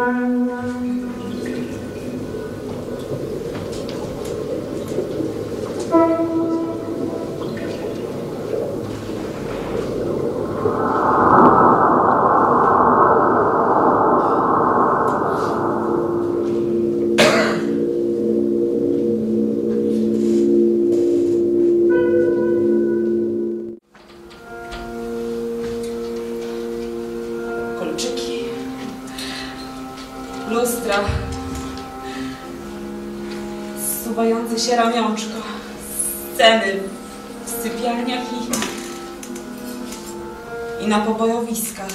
Música się ramionczko, sceny w sypialniach i, i na pobojowiskach.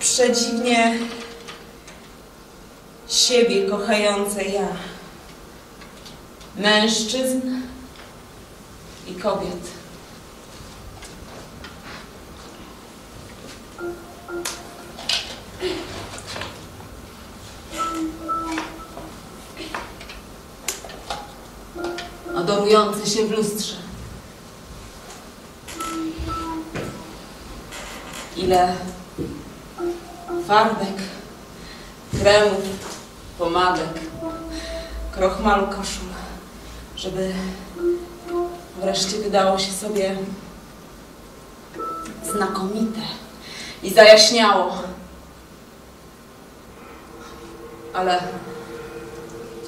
Przedziwnie siebie kochające ja, mężczyzn i kobiet. Adorujący się w lustrze. Ile farbek, kremów, pomadek, krochmalu koszul, żeby wreszcie wydało się sobie znakomite i zajaśniało. Ale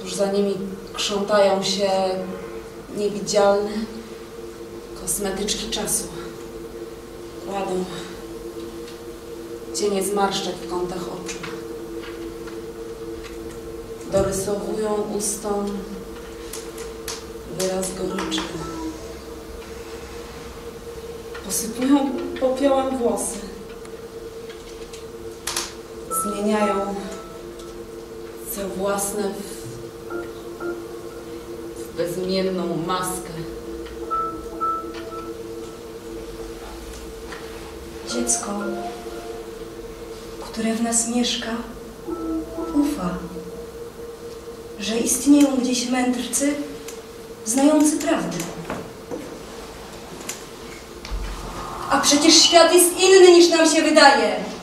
tuż za nimi krzątają się niewidzialne kosmetyczki czasu. Kładą cienie zmarszczek w kątach oczu. Dorysowują ustom wyraz goryczny. Posypują popiołem włosy. Zmieniają co własne w bezimienną maskę. Dziecko, które w nas mieszka, ufa, że istnieją gdzieś mędrcy znający prawdę. A przecież świat jest inny niż nam się wydaje.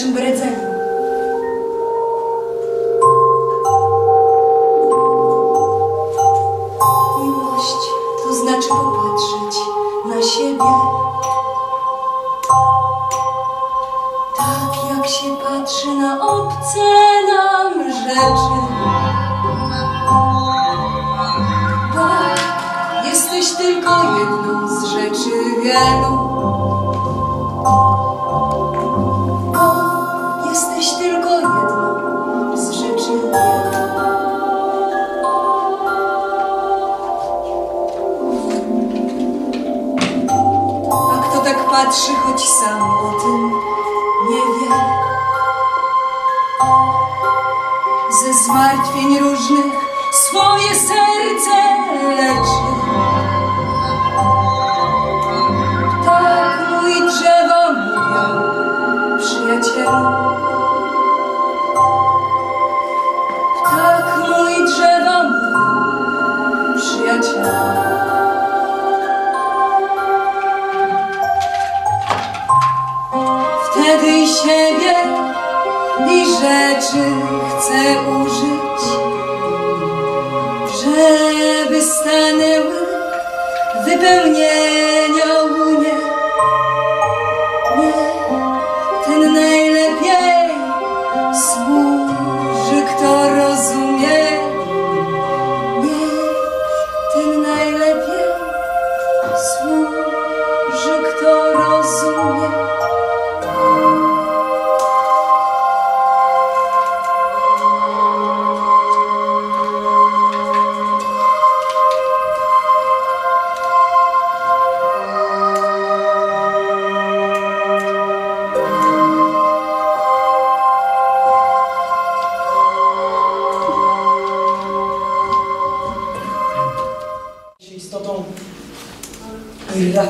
Naszym bredzeniu. Miłość to znaczy popatrzeć na siebie tak, jak się patrzy na obce nam rzeczy. Bo jesteś tylko jedną z rzeczy wielu. Tak patrzy, Wtedy i siebie i rzeczy chcę użyć, żeby stanęły wypełnienia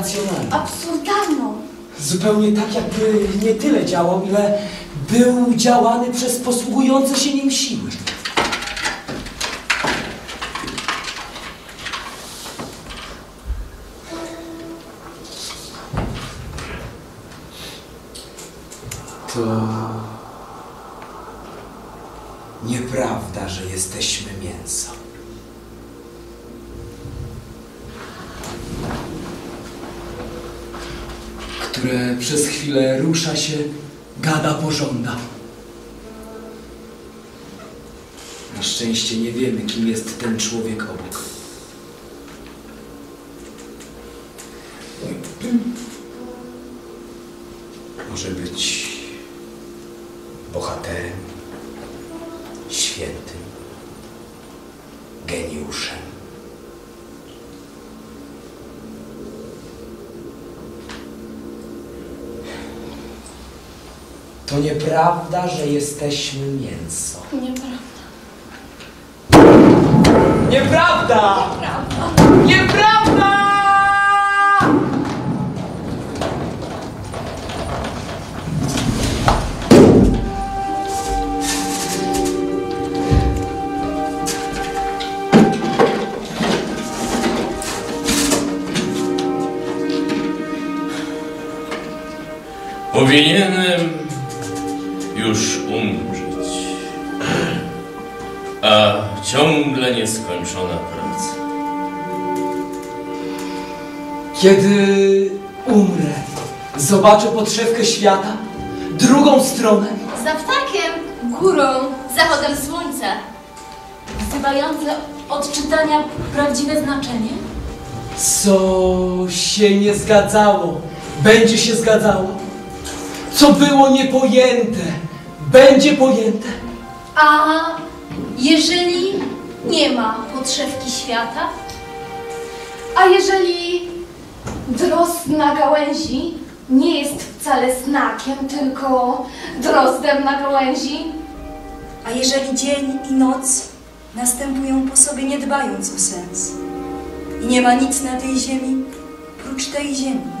racjonalną. Absurdalną. Zupełnie tak, jakby nie tyle działał, ile był działany przez posługujące się nim siły. To nieprawda, że jesteśmy mięso. Które przez chwilę rusza się, gada, pożąda. Na szczęście nie wiemy, kim jest ten człowiek obok. Może być To nieprawda, że jesteśmy mięso. Nieprawda. Nieprawda! Nieprawda! Powinienem już umrzeć, a ciągle nieskończona praca. Kiedy umrę, zobaczę podszewkę świata, drugą stronę. Za ptakiem, górą, zachodem słońca. Wzywające od czytania prawdziwe znaczenie? Co się nie zgadzało, będzie się zgadzało. Co było niepojęte, będzie pojęte. A jeżeli nie ma podszewki świata? A jeżeli drozd na gałęzi nie jest wcale znakiem, tylko drozdem na gałęzi? A jeżeli dzień i noc następują po sobie, nie dbając o sens? I nie ma nic na tej ziemi prócz tej ziemi.